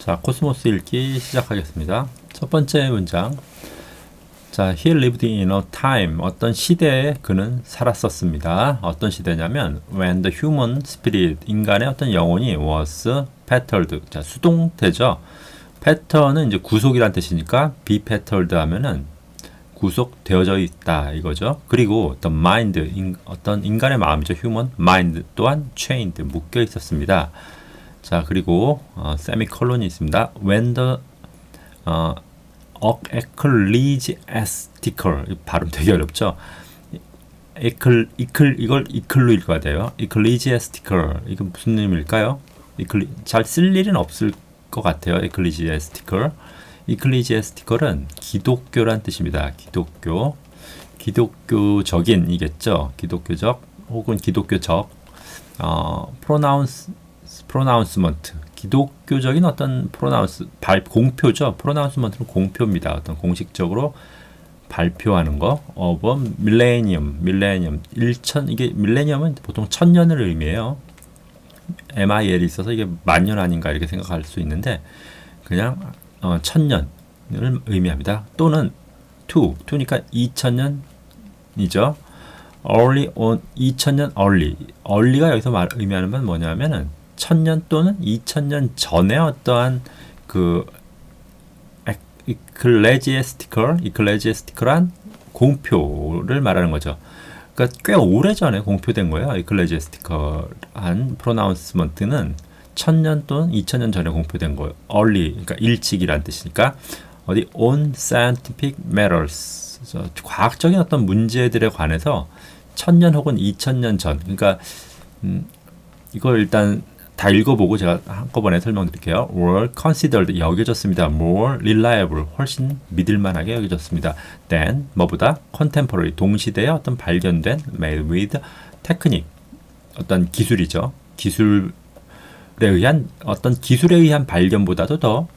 자, 코스모스 읽기 시작하겠습니다. 첫 번째 문장. 자, he lived in a time. 어떤 시대에 그는 살았었습니다. 어떤 시대냐면, when the human spirit, 인간의 어떤 영혼이 was fettered. 자, 수동태죠. 패턴은 이제 구속이란 뜻이니까 be fettered 하면은 구속되어져 있다 이거죠. 그리고 the mind, 인, 어떤 인간의 마음이죠. human mind 또한 chained, 묶여 있었습니다. 자, 그리고 어, 세미콜론이 있습니다. When the 어, ecclesiastical 발음 되게 어렵죠. eccl, eccl 이걸 eccl로 읽어야 돼요. ecclesiastical 이건 무슨 의미일까요? 잘쓸 일은 없을 것 같아요. ecclesiastical. ecclesiastical은 기독교란 뜻입니다. 기독교. 기독교적인이겠죠. 기독교적 혹은 기독교적 어, pronounce 프로나운스먼트 기독교적인 어떤 프로나운스 발 공표죠. 프로나운스먼트는 공표입니다. 어떤 공식적으로 발표하는 거. of millennium, millennium 1000 이게 밀레니엄은 보통 천 년을 의미해요. MIL이 있어서 이게 만년 아닌가 이렇게 생각할 수 있는데 그냥 어, 천년을 의미합니다. 또는 to, to니까 2000년이죠. early on 2000년 early. early가 여기서 말, 의미하는 건 뭐냐면은 천년 또는 이천년 전에 어떠한 그 이클레지에스티컬, 이클레지에스티컬한 공표를 말하는 거죠. 그러니까 꽤 오래 전에 공표된 거예요. 이클레지에스티컬한 프로나운스먼트는 천년 또는 이천년 전에 공표된 거예요. early, 그러니까 일찍이란 뜻이니까 어디 on scientific matters, 과학적인 어떤 문제들에 관해서 천년 혹은 이천년 전, 그러니까 음, 이걸 일단 다 읽어보고 제가 한꺼번에 설명드릴게요. were considered 여겨졌습니다. more reliable 훨씬 믿을만하게 여겨졌습니다. than 뭐보다 contemporary 동시대에 어떤 발견된 made with technique 어떤 기술이죠. 기술에 의한 어떤 기술에 의한 발견보다도 더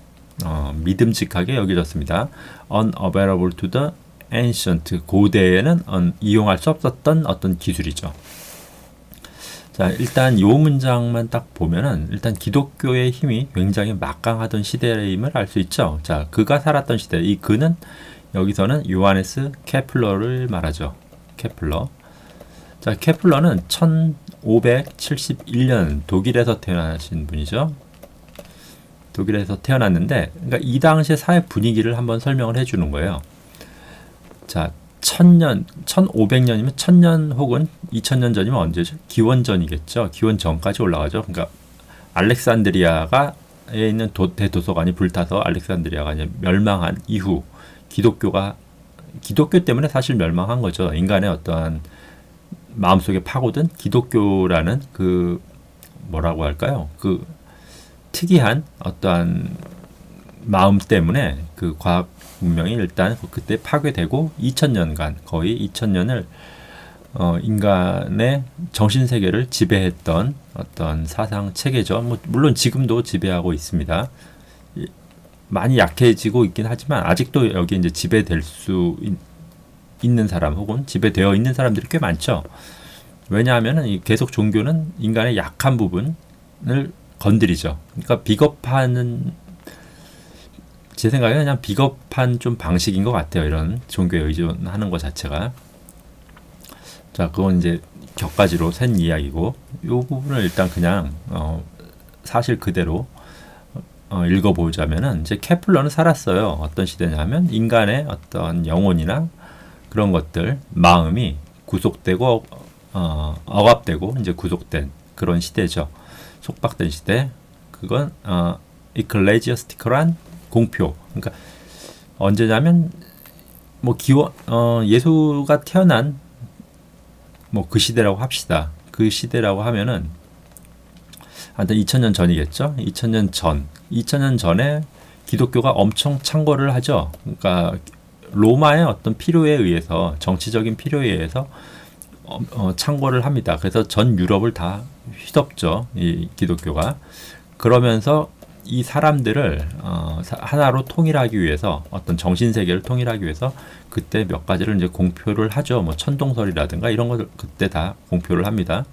어, 믿음직하게 여겨졌습니다. unavailable to the ancient 고대에는 어, 이용할 수 없었던 어떤 기술이죠. 자, 일단 요 문장만 딱 보면은 일단 기독교의 힘이 굉장히 막강하던 시대임을 알 수 있죠. 자, 그가 살았던 시대. 이 그는 여기서는 요하네스 케플러를 말하죠. 케플러. 자, 케플러는 1571년 독일에서 태어나신 분이죠. 독일에서 태어났는데, 그러니까 이 당시의 사회 분위기를 한번 설명을 해주는 거예요. 자, 천년, 천오백 년이면 천년 혹은 이천 년 전이면 언제죠? 기원전이겠죠. 기원전까지 올라가죠. 그러니까 알렉산드리아가 에 있는 도, 대도서관이 불타서 알렉산드리아가 멸망한 이후 기독교가 기독교 때문에 사실 멸망한 거죠. 인간의 어떠한 마음속에 파고든 기독교라는 그 뭐라고 할까요? 그 특이한 어떠한 마음 때문에 그 과학 문명이 일단 그때 파괴되고 2000년간 거의 2000년을 어, 인간의 정신 세계를 지배했던 어떤 사상 체계죠. 뭐, 물론 지금도 지배하고 있습니다. 많이 약해지고 있긴 하지만 아직도 여기 이제 지배될 수 있, 는 사람 혹은 지배되어 있는 사람들이 꽤 많죠. 왜냐하면 계속 종교는 인간의 약한 부분을 건드리죠. 그러니까 비겁하는 제 생각에 그냥 비겁한 좀 방식인 것 같아요. 이런 종교에 의존하는 것 자체가. 자, 그건 이제 격가지로 센 이야기고, 이 부분을 일단 그냥, 어, 사실 그대로, 어, 읽어보자면은, 이제 케플러는 살았어요. 어떤 시대냐면, 인간의 어떤 영혼이나 그런 것들, 마음이 구속되고, 어, 억압되고, 이제 구속된 그런 시대죠. 속박된 시대. 그건, 어, 이클레지어스티컬한 공표. 그러니까 언제냐면 뭐 기원 어 예수가 태어난 뭐 그 시대라고 합시다. 그 시대라고 하면은 하여튼 2000년 전이겠죠. 2000년 전. 2000년 전에 기독교가 엄청 창궐을 하죠. 그러니까 로마의 어떤 필요에 의해서 정치적인 필요에 의해서 어, 어, 창궐을 합니다. 그래서 전 유럽을 다 휘덮죠. 이 기독교가. 그러면서 이 사람들을 어, 하나로 통일하기 위해서 어떤 정신 세계를 통일하기 위해서 그때 몇 가지를 이제 공표를 하죠. 뭐 천동설이라든가 이런 것을 그때 다 공표를 합니다.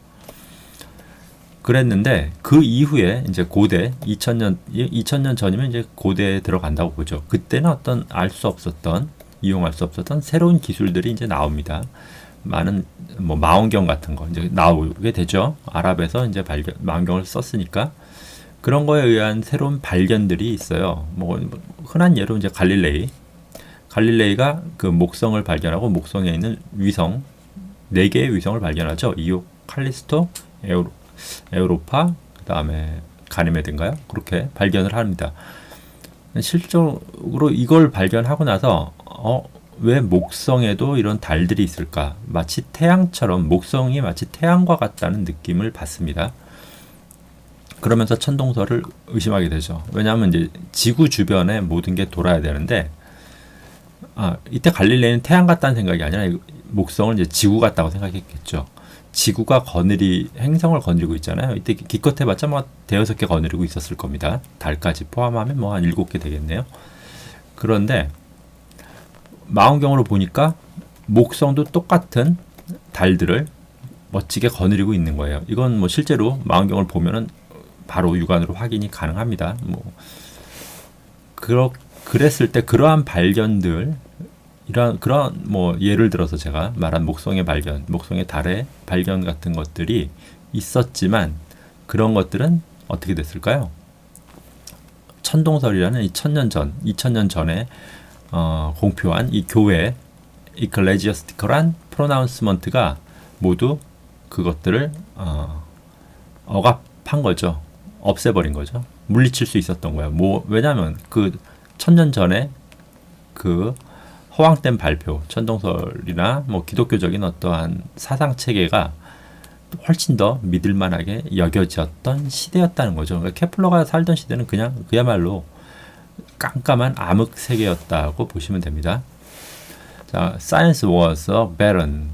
그랬는데 그 이후에 이제 고대 2000년 2000년 전이면 이제 고대에 들어간다고 보죠. 그때는 어떤 알 수 없었던 이용할 수 없었던 새로운 기술들이 이제 나옵니다. 많은 뭐 망원경 같은 거 이제 나오게 되죠. 아랍에서 이제 발견 망원경을 썼으니까 그런 거에 의한 새로운 발견들이 있어요. 뭐 흔한 예로 이제 갈릴레이 갈릴레이가 그 목성을 발견하고 목성에 있는 위성 네 개의 위성을 발견하죠. 이오, 칼리스토, 에우로, 에우로파, 그다음에 가니메드인가요? 그렇게 발견을 합니다. 실적으로 이걸 발견하고 나서 어, 왜 목성에도 이런 달들이 있을까? 마치 태양처럼 목성이 마치 태양과 같다는 느낌을 받습니다. 그러면서 천동설을 의심하게 되죠. 왜냐하면 이제 지구 주변에 모든 게 돌아야 되는데 아, 이때 갈릴레이는 태양 같다는 생각이 아니라 목성을 이제 지구 같다고 생각했겠죠. 지구가 거느리 행성을 거느리고 있잖아요. 이때 기껏 해봤자 뭐 대여섯 개 거느리고 있었을 겁니다. 달까지 포함하면 뭐 한 일곱 개 되겠네요. 그런데 망원경으로 보니까 목성도 똑같은 달들을 멋지게 거느리고 있는 거예요. 이건 뭐 실제로 망원경을 보면은 바로 육안으로 확인이 가능합니다. 뭐 그렇 그랬을 때 그러한 발견들 이런 그런 뭐 예를 들어서 제가 말한 목성의 발견, 목성의 달의 발견 같은 것들이 있었지만 그런 것들은 어떻게 됐을까요? 천동설이라는 이 천년 전, 이천 년 전에 어, 공표한 이 교회 이클레지어스티컬한 프로나운스먼트가 모두 그것들을 어, 억압한 거죠. 없애버린 거죠. 물리칠 수 있었던 거예요. 뭐 왜냐하면 그 천년 전에 그 허황된 발표, 천동설이나 뭐 기독교적인 어떠한 사상 체계가 훨씬 더 믿을만하게 여겨졌던 시대였다는 거죠. 그러니까 케플러가 살던 시대는 그냥 그야말로 깜깜한 암흑 세계였다고 보시면 됩니다. 자, science was barren.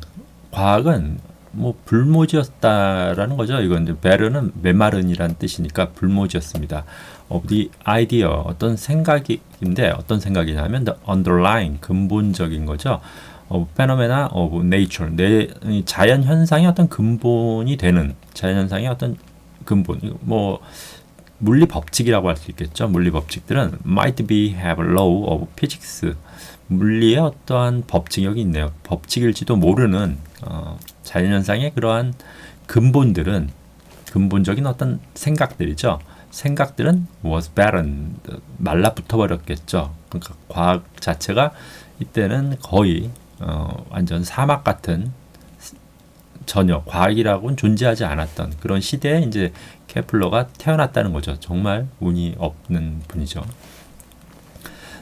과학은 뭐 불모지였다라는 거죠. 이건 barren은 메마른이란 뜻이니까 불모지였습니다. the idea 어떤 생각인데 어떤 생각이냐면 the underlying 근본적인 거죠. of phenomena of nature 내 자연 현상의 어떤 근본이 되는 자연 현상의 어떤 근본 뭐 물리 법칙이라고 할 수 있겠죠. 물리 법칙들은 might be have law of physics 물리의 어떠한 법칙력이 있네요. 법칙일지도 모르는 어, 자연 현상의 그러한 근본들은 근본적인 어떤 생각들이죠. 생각들은 was barren 말라붙어 버렸겠죠. 그러니까 과학 자체가 이때는 거의 어, 완전 사막 같은 전혀 과학이라고는 존재하지 않았던 그런 시대에 이제 케플러가 태어났다는 거죠. 정말 운이 없는 분이죠.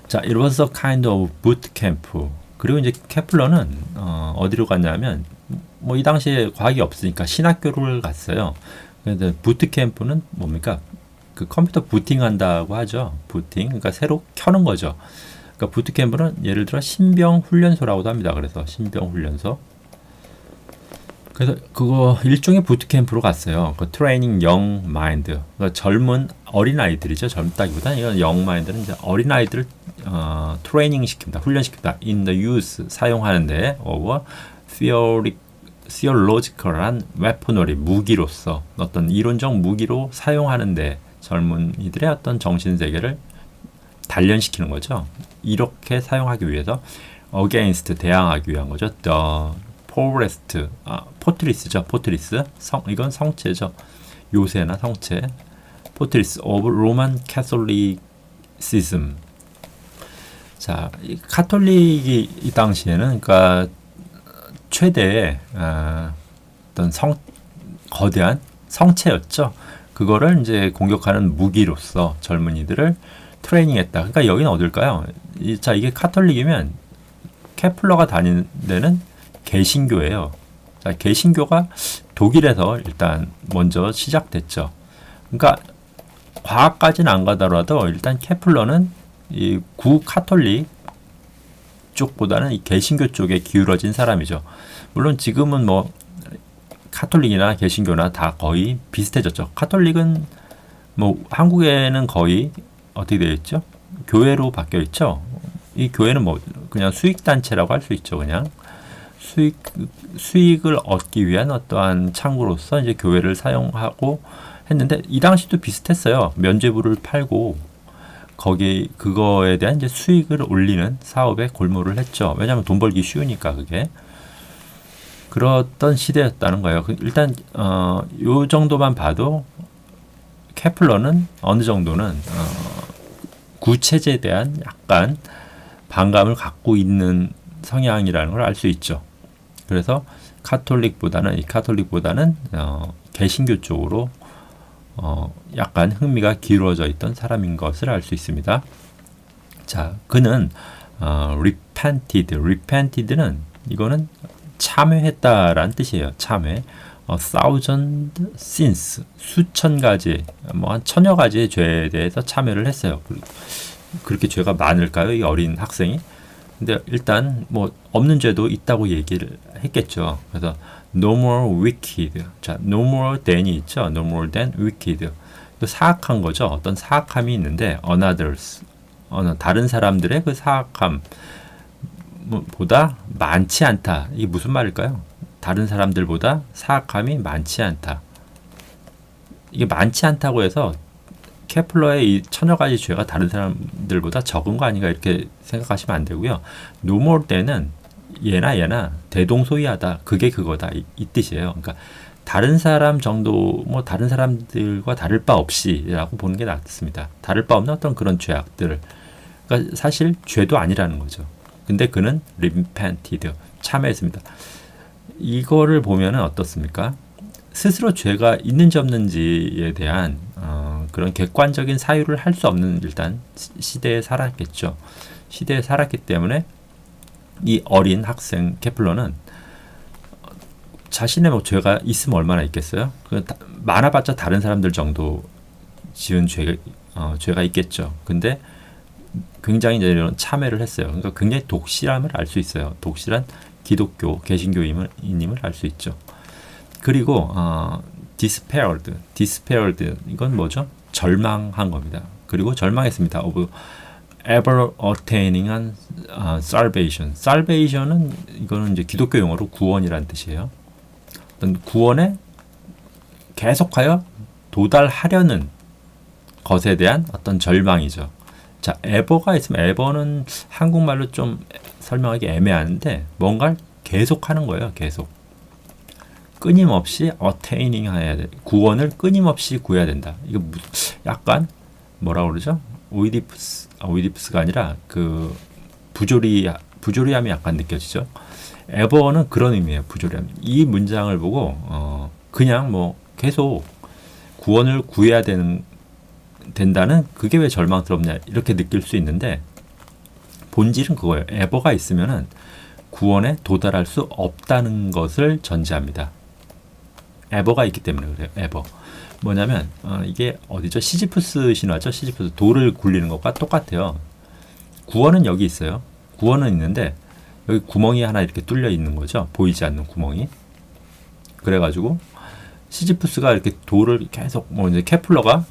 자, it was a kind of boot camp. 그리고 이제 케플러는 어, 어디로 갔냐면 뭐 이 당시에 과학이 없으니까 신학교를 갔어요. 그런데 부트 캠프는 뭡니까? 그 컴퓨터 부팅한다고 하죠. 부팅. 그러니까 새로 켜는 거죠. 그러니까 부트 캠프는 예를 들어 신병 훈련소라고도 합니다. 그래서 신병 훈련소. 그래서 그거 일종의 부트캠프로 갔어요. 그 트레이닝 영 마인드. 그러니까 젊은 어린 아이들이죠. 젊다기보다는 이건 영 마인드는 이제 어린 아이들을 어, 트레이닝 시킵니다. 훈련시킵니다. in the use 사용하는데 over theory theological한 weaponry 무기로서 어떤 이론적 무기로 사용하는데 젊은이들의 어떤 정신 세계를 단련시키는 거죠. 이렇게 사용하기 위해서 against 대항하기 위한 거죠. the 포레스트, 아, 포트리스죠. 포트리스. 성, 이건 성체죠. 요새나 성체. 포트리스 오브 로만 캐톨리시즘. 자, 이 카톨릭이 이 당시에는 그러니까 최대의 아, 어떤 성 거대한 성체였죠. 그거를 이제 공격하는 무기로서 젊은이들을 트레이닝했다. 그러니까 여기는 어딜까요? 이, 자, 이게 카톨릭이면 케플러가 다니는 데는 개신교예요. 자, 개신교가 독일에서 일단 먼저 시작됐죠. 그러니까 과학까지는 안 가더라도 일단 케플러는 이 구카톨릭 쪽보다는 이 개신교 쪽에 기울어진 사람이죠. 물론 지금은 뭐 카톨릭이나 개신교나 다 거의 비슷해졌죠. 카톨릭은 뭐 한국에는 거의 어떻게 되어 있죠? 교회로 바뀌어 있죠. 이 교회는 뭐 그냥 수익 단체라고 할 수 있죠. 그냥 수익 수익을 얻기 위한 어떠한 창구로서 이제 교회를 사용하고 했는데 이 당시도 비슷했어요. 면죄부를 팔고 거기 그거에 대한 이제 수익을 올리는 사업에 골몰을 했죠. 왜냐하면 돈 벌기 쉬우니까 그게 그렇던 시대였다는 거예요. 그 일단 어, 요 정도만 봐도 케플러는 어느 정도는 어, 구체제에 대한 약간 반감을 갖고 있는 성향이라는 걸 알 수 있죠. 그래서 카톨릭보다는 이 카톨릭보다는 어, 개신교 쪽으로 어, 약간 흥미가 기울어져 있던 사람인 것을 알 수 있습니다. 자, 그는 어, repented, repented는 이거는 참회했다라는 뜻이에요. 참회. a thousand sins 수천 가지 뭐 한 천여 가지의 죄에 대해서 참여를 했어요. 그렇게 죄가 많을까요? 이 어린 학생이? 근데 일단 뭐 없는 죄도 있다고 얘기를 했겠죠. 그래서 no more wicked. 자, no more than이 있죠. no more than wicked. 사악한 거죠. 어떤 사악함이 있는데 others 어느 다른 사람들의 그 사악함 보다 많지 않다. 이게 무슨 말일까요? 다른 사람들보다 사악함이 많지 않다. 이게 많지 않다고 해서 케플러의 이 천여 가지 죄가 다른 사람들보다 적은 거 아닌가 이렇게 생각하시면 안 되고요. 노멀 때는 얘나 얘나 대동소이하다. 그게 그거다. 이, 이 뜻이에요. 그러니까 다른 사람 정도 뭐 다른 사람들과 다를 바 없이라고 보는 게 낫습니다. 다를 바 없는 어떤 그런 죄악들을 그러니까 사실 죄도 아니라는 거죠. 근데 그는 repented 참회했습니다. 이거를 보면은 어떻습니까? 스스로 죄가 있는지 없는지에 대한 어, 그런 객관적인 사유를 할 수 없는 일단 시대에 살았겠죠. 시대에 살았기 때문에 이 어린 학생 케플러는 자신의 뭐 죄가 있으면 얼마나 있겠어요? 그 많아봤자 다른 사람들 정도 지은 죄, 어, 죄가 있겠죠. 근데 굉장히 이런 참회를 했어요. 그러니까 굉장히 독실함을 알 수 있어요. 독실한 기독교 개신교임을 알 수 있죠. 그리고 어, despaired, despaired 이건 뭐죠? 절망한 겁니다. 그리고 절망했습니다. of ever attaining an uh, salvation. salvation은 이거는 이제 기독교 용어로 구원이라는 뜻이에요. 구원에 계속하여 도달하려는 것에 대한 어떤 절망이죠. 자, 에버가 있으면 에버는 한국말로 좀 설명하기 애매한데 뭔가를 계속하는 거예요. 계속. 끊임없이 어테이닝 해야 돼. 구원을 끊임없이 구해야 된다. 이거 약간 뭐라 그러죠? 오이디푸스 아, 오이디푸스가 아니라 그 부조리 부조리함이 약간 느껴지죠. 에버는 그런 의미예요. 부조리함. 이 문장을 보고 어 그냥 뭐 계속 구원을 구해야 되는 된다는 그게 왜 절망스럽냐 이렇게 느낄 수 있는데 본질은 그거예요. 에버가 있으면은 구원에 도달할 수 없다는 것을 전제합니다. 에버가 있기 때문에 그래요. 에버. 뭐냐면 어, 이게 어디죠? 시지프스 신화죠. 시지프스 돌을 굴리는 것과 똑같아요. 구원은 여기 있어요. 구원은 있는데 여기 구멍이 하나 이렇게 뚫려 있는 거죠. 보이지 않는 구멍이. 그래가지고 시지프스가 이렇게 돌을 계속 뭐 이제 케플러가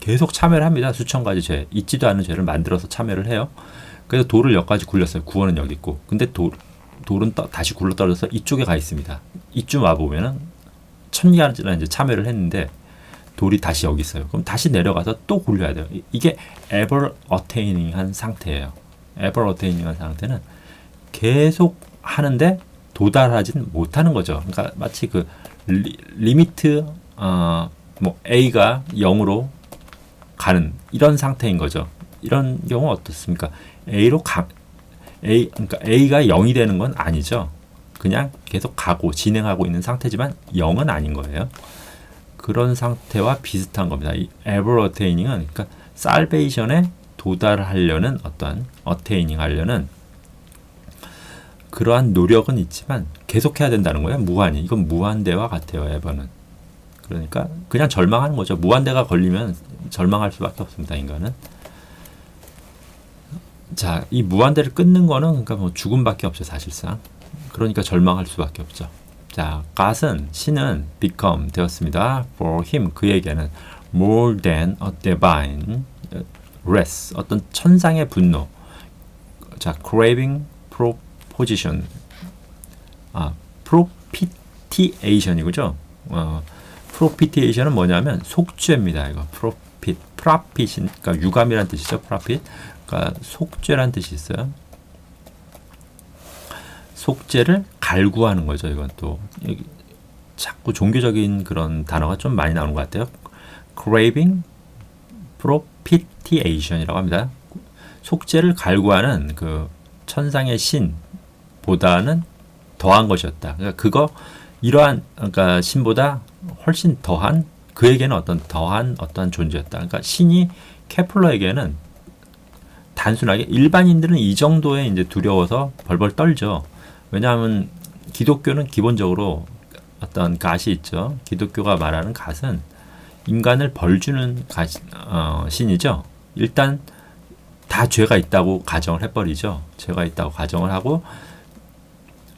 계속 참여를 합니다. 수천 가지 죄, 있지도 않은 죄를 만들어서 참여를 해요. 그래서 돌을 여기까지 굴렸어요. 구원은 여기 있고. 근데 돌, 돌은 떠, 다시 굴러 떨어져서 이쪽에 가 있습니다. 이쯤 와 보면은 천 가지나 이제 참여를 했는데 돌이 다시 여기 있어요. 그럼 다시 내려가서 또 굴려야 돼요. 이게 ever attaining 한 상태예요. ever attaining 한 상태는 계속 하는데 도달하진 못하는 거죠. 그러니까 마치 그 리, 리미트 어, 뭐 a가 0으로 가는 이런 상태인 거죠. 이런 경우 어떻습니까? A로 가 A 그러니까 A가 0이 되는 건 아니죠. 그냥 계속 가고 진행하고 있는 상태지만 0은 아닌 거예요. 그런 상태와 비슷한 겁니다. 이 ever attaining은 그러니까 salvation에 도달하려는 어떤 attaining 하려는 그러한 노력은 있지만 계속해야 된다는 거예요. 무한히. 이건 무한대와 같아요. 에버는. 그러니까 그냥 절망하는 거죠. 무한대가 걸리면 절망할 수밖에 없습니다. 인간은. 자, 이 무한대를 끊는 거는 그러니까 뭐 죽음밖에 없죠, 사실상. 그러니까 절망할 수밖에 없죠. 자, God은 신은 become 되었습니다. For him 그에게는 more than a divine wrath 어떤 천상의 분노. 자, craving proposition 아 프로피티에이션이죠. 어, 프로피티에이션은 뭐냐면 속죄입니다. 이거 프로핏, 프라핏이 그러니까 유감이란 뜻이죠. 프라핏. 그러니까 속죄란 뜻이 있어요. 속죄를 갈구하는 거죠. 이건 또 자꾸 종교적인 그런 단어가 좀 많이 나오는 것 같아요. craving propitiation이라고 합니다. 속죄를 갈구하는 그 천상의 신보다는 더한 것이었다. 그러니까 그거 이러한 그러니까 신보다 훨씬 더한 그에게는 어떤 더한 어떤 존재였다. 그러니까 신이 케플러에게는 단순하게 일반인들은 이 정도의 이제 두려워서 벌벌 떨죠. 왜냐하면 기독교는 기본적으로 어떤 갓이 있죠. 기독교가 말하는 갓은 인간을 벌주는 갓, 어, 신이죠. 일단 다 죄가 있다고 가정을 해버리죠. 죄가 있다고 가정을 하고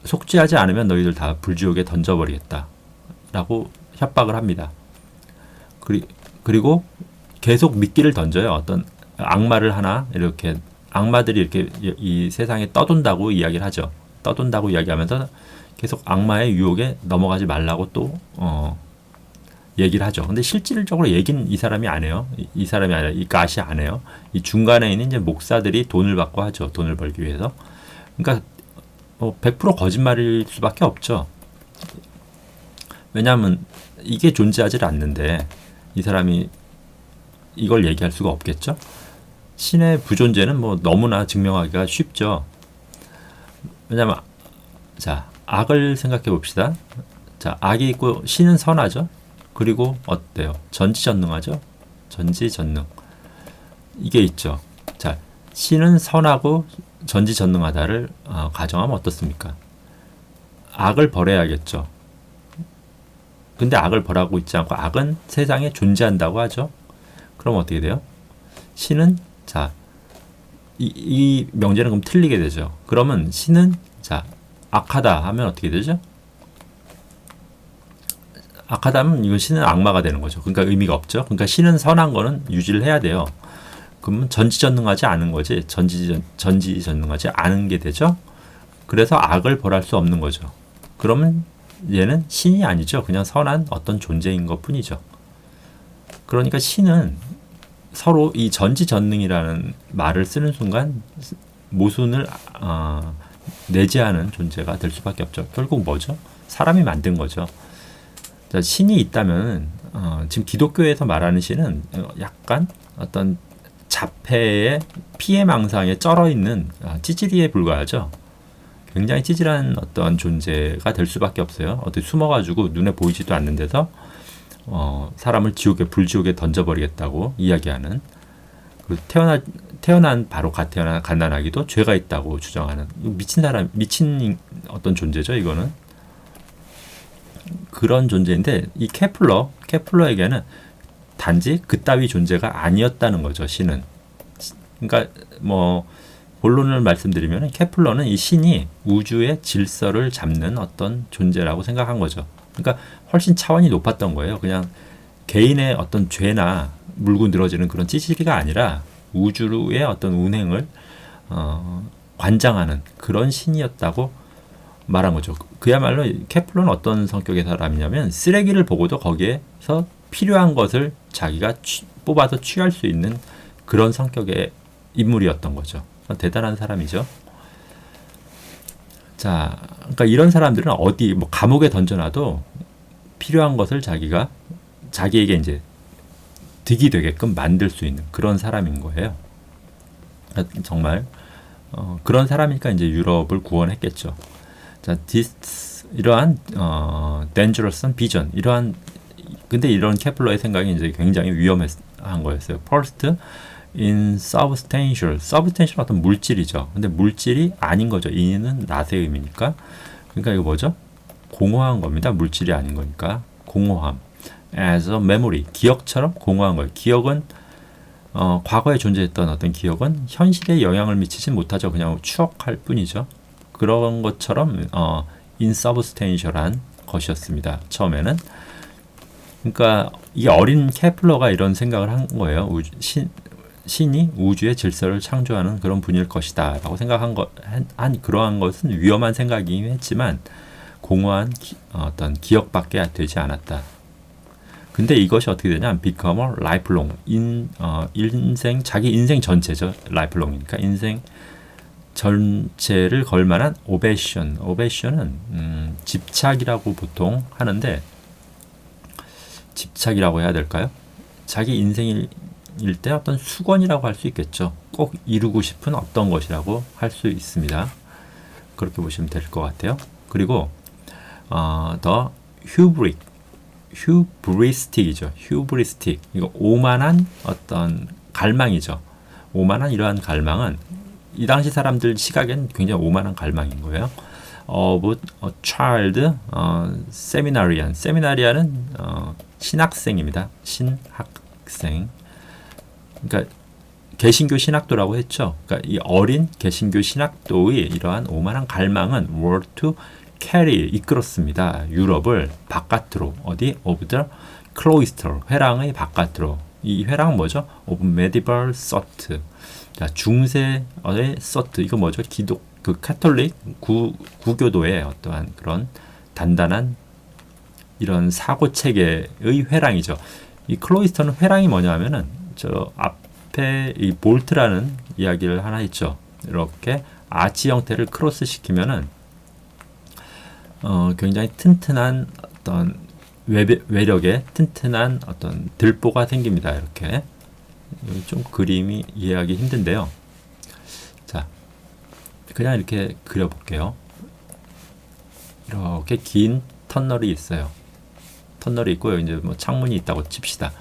속죄하지 않으면 너희들 다 불지옥에 던져버리겠다라고 협박을 합니다. 그리, 그리고 계속 미끼를 던져요. 어떤 악마를 하나 이렇게 악마들이 이렇게 이 세상에 떠돈다고 이야기를 하죠. 떠돈다고 이야기하면서 계속 악마의 유혹에 넘어가지 말라고 또 어, 얘기를 하죠. 근데 실질적으로 얘기는 이 사람이 안 해요. 이, 이 사람이 아니라 이 가시 안 해요. 이 중간에 있는 이제 목사들이 돈을 받고 하죠. 돈을 벌기 위해서. 그러니까 뭐 100% 거짓말일 수밖에 없죠. 왜냐하면 이게 존재하지 않는데 이 사람이 이걸 얘기할 수가 없겠죠. 신의 부존재는 뭐 너무나 증명하기가 쉽죠. 왜냐하면 자 악을 생각해 봅시다. 자 악이 있고 신은 선하죠. 그리고 어때요? 전지전능하죠. 전지전능 이게 있죠. 자 신은 선하고 전지전능하다를 어, 가정하면 어떻습니까? 악을 벌해야겠죠. 근데 악을 벌하고 있지 않고 악은 세상에 존재한다고 하죠. 그럼 어떻게 돼요? 신은 자, 이, 이 명제는 그럼 틀리게 되죠. 그러면 신은 자, 악하다 하면 어떻게 되죠? 악하다 면 이건 신은 악마가 되는 거죠. 그러니까 의미가 없죠. 그러니까 신은 선한 거는 유지를 해야 돼요. 그러면 전지전능하지 않은 거지. 전지 전지전능하지 않은 게 되죠. 그래서 악을 벌할 수 없는 거죠. 그러면 얘는 신이 아니죠. 그냥 선한 어떤 존재인 것 뿐이죠. 그러니까 신은 서로 이 전지전능이라는 말을 쓰는 순간 모순을 어, 내재하는 존재가 될 수밖에 없죠. 결국 뭐죠? 사람이 만든 거죠. 자, 신이 있다면 어, 지금 기독교에서 말하는 신은 약간 어떤 자폐의 피해망상에 쩔어 있는 아, 찌질이에 불과하죠. 굉장히 찌질한 어떤 존재가 될 수밖에 없어요. 어떻게 숨어가지고 눈에 보이지도 않는 데서 어, 사람을 지옥에 불지옥에 던져버리겠다고 이야기하는 그 태어나 태어난 바로 갓 태어난 갓난아기도 죄가 있다고 주장하는 미친 사람 미친 어떤 존재죠 이거는? 그런 존재인데 이 케플러 케플러에게는 단지 그따위 존재가 아니었다는 거죠 신은. 그러니까 뭐 본론을 말씀드리면 케플러는 이 신이 우주의 질서를 잡는 어떤 존재라고 생각한 거죠. 그러니까 훨씬 차원이 높았던 거예요 그냥 개인의 어떤 죄나 물고 늘어지는 그런 찌질이가 아니라 우주의 어떤 운행을 어, 관장하는 그런 신이었다고 말한 거죠. 그야말로 케플러는 어떤 성격의 사람이냐면 쓰레기를 보고도 거기에서 필요한 것을 자기가 취, 뽑아서 취할 수 있는 그런 성격의 인물이었던 거죠. 대단한 사람이죠. 자, 그러니까 이런 사람들은 어디 뭐 감옥에 던져놔도 필요한 것을 자기가 자기에게 이제 득이 되게끔 만들 수 있는 그런 사람인 거예요. 그러니까 정말 어, 그런 사람이니까 이제 유럽을 구원했겠죠. 자, 디스 이러한 어, dangerous한 비전, 이러한 근데 이런 케플러의 생각이 이제 굉장히 위험한 거였어요. First in substantial, substantial 어떤 물질이죠. 근데 물질이 아닌 거죠. in은 낫의 의미니까. 그러니까 이거 뭐죠? 공허한 겁니다. 물질이 아닌 거니까 공허함. as a memory, 기억처럼 공허한 거예요. 기억은 어, 과거에 존재했던 어떤 기억은 현실에 영향을 미치진 못하죠. 그냥 추억할 뿐이죠. 그런 것처럼 어, insubstantial한 것이었습니다. 처음에는. 그러니까 이 어린 케플러가 이런 생각을 한 거예요. 우주, 신, 신이 우주의 질서를 창조하는 그런 분일 것이다라고 생각한 것, 한, 한 그러한 것은 위험한 생각이긴 했지만 공허한 기, 어떤 기억밖에 되지 않았다. 근데 이것이 어떻게 되냐? become a lifelong 인 어, 인생 자기 인생 전체죠. lifelong이니까 인생 전체를 걸 만한 오베션. 오베션은 음, 집착이라고 보통 하는데 집착이라고 해야 될까요? 자기 인생일 때 어떤 수건이라고 할 수 있겠죠. 꼭 이루고 싶은 어떤 것이라고 할 수 있습니다. 그렇게 보시면 될 것 같아요. 그리고 어, 더 휴브릭, 휴브리스틱이죠. 휴브리스틱. 이거 오만한 어떤 갈망이죠. 오만한 이러한 갈망은 이 당시 사람들 시각엔 굉장히 오만한 갈망인 거예요. of a child 어, seminarian. seminarian은 어, 신학생입니다. 신학생. 그러니까 개신교 신학도라고 했죠. 그러니까 이 어린 개신교 신학도의 이러한 오만한 갈망은 were to carry 이끌었습니다. 유럽을 바깥으로 어디 of the cloister 회랑의 바깥으로 이 회랑 뭐죠? of medieval thought. 자, 중세의 서트 이거 뭐죠? 기독 그 카톨릭 구, 구교도의 어떠한 그런 단단한 이런 사고 체계의 회랑이죠. 이 클로이스터는 회랑이 뭐냐면은 저 앞에 이 볼트라는 이야기를 하나 있죠. 이렇게 아치 형태를 크로스 시키면은 어, 굉장히 튼튼한 어떤 외, 외력의 튼튼한 어떤 들보가 생깁니다. 이렇게 좀 그림이 이해하기 힘든데요. 자, 그냥 이렇게 그려볼게요. 이렇게 긴 터널이 있어요. 터널이 있고요. 이제 뭐 창문이 있다고 칩시다.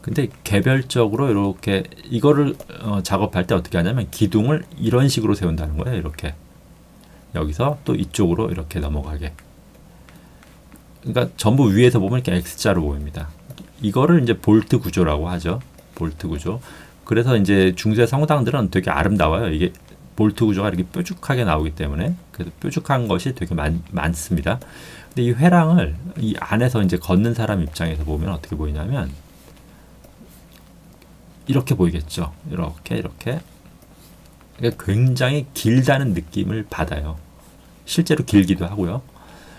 근데 개별적으로 이렇게 이거를 어, 작업할 때 어떻게 하냐면 기둥을 이런 식으로 세운다는 거예요. 이렇게 여기서 또 이쪽으로 이렇게 넘어가게. 그러니까 전부 위에서 보면 이렇게 X자로 보입니다. 이거를 이제 볼트 구조라고 하죠. 볼트 구조. 그래서 이제 중세 성당들은 되게 아름다워요. 이게 볼트 구조가 이렇게 뾰족하게 나오기 때문에 그래서 뾰족한 것이 되게 많, 많습니다. 근데 이 회랑을 이 안에서 이제 걷는 사람 입장에서 보면 어떻게 보이냐면 이렇게 보이겠죠. 이렇게 이렇게 그러니까 굉장히 길다는 느낌을 받아요. 실제로 길기도 하고요.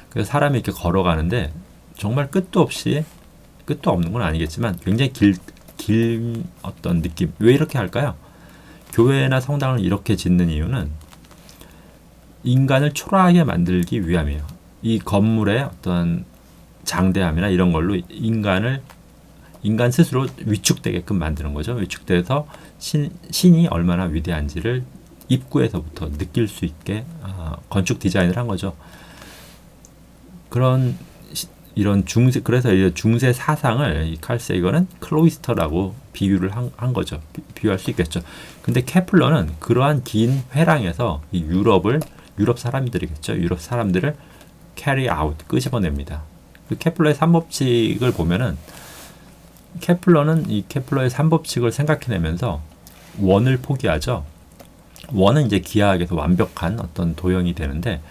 그래서 사람이 이렇게 걸어가는데 정말 끝도 없이 끝도 없는 건 아니겠지만 굉장히 길, 길 어떤 느낌. 왜 이렇게 할까요? 교회나 성당을 이렇게 짓는 이유는 인간을 초라하게 만들기 위함이에요. 이 건물의 어떤 장대함이나 이런 걸로 인간을 인간 스스로 위축되게끔 만드는 거죠. 위축돼서 신, 신이 얼마나 위대한지를 입구에서부터 느낄 수 있게 어, 건축 디자인을 한 거죠. 그런 이런 중세 그래서 이 중세 사상을 이 칼세이거는 클로이스터라고 비유를 한, 한 거죠. 비, 유할수 있겠죠. 근데 케플러는 그러한 긴 회랑에서 이 유럽을 유럽 사람들이겠죠. 유럽 사람들을 carry out 끄집어냅니다. 그 케플러의 삼법칙을 보면은 케플러는 이 케플러의 삼법칙을 생각해내면서 원을 포기하죠. 원은 이제 기하학에서 완벽한 어떤 도형이 되는데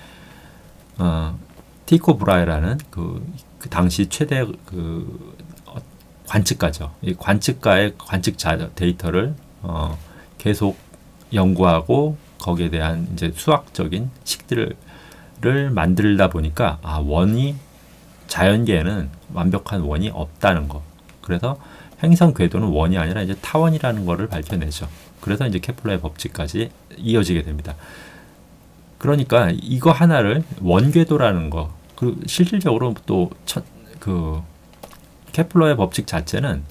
어, 티코 브라이라는 그, 그 당시 최대 그 어, 관측가죠. 이 관측가의 관측 자 데이터를 어, 계속 연구하고 거기에 대한 이제 수학적인 식들을 만들다 보니까 아 원이 자연계에는 완벽한 원이 없다는 거. 그래서 행성 궤도는 원이 아니라 이제 타원이라는 것을 밝혀내죠. 그래서 이제 케플러의 법칙까지 이어지게 됩니다. 그러니까 이거 하나를 원궤도라는 거, 그 실질적으로 또그 케플러의 법칙 자체는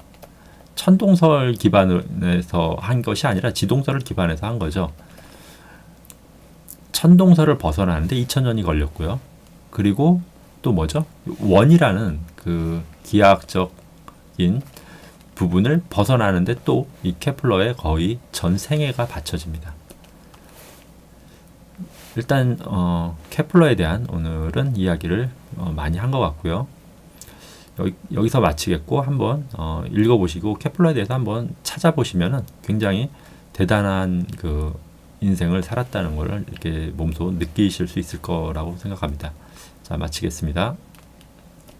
천동설 기반에서 한 것이 아니라 지동설을 기반해서 한 거죠. 천동설을 벗어나는데 2000년이 걸렸고요. 그리고 또 뭐죠? 원이라는 그 기하학적 인 부분을 벗어나는데 또 이 케플러의 거의 전 생애가 바쳐집니다. 일단 어, 케플러에 대한 오늘은 이야기를 어, 많이 한 것 같고요. 여기, 여기서 마치겠고 한번 어, 읽어보시고 케플러에 대해서 한번 찾아보시면은 굉장히 대단한 그 인생을 살았다는 것을 이렇게 몸소 느끼실 수 있을 거라고 생각합니다. 자 마치겠습니다.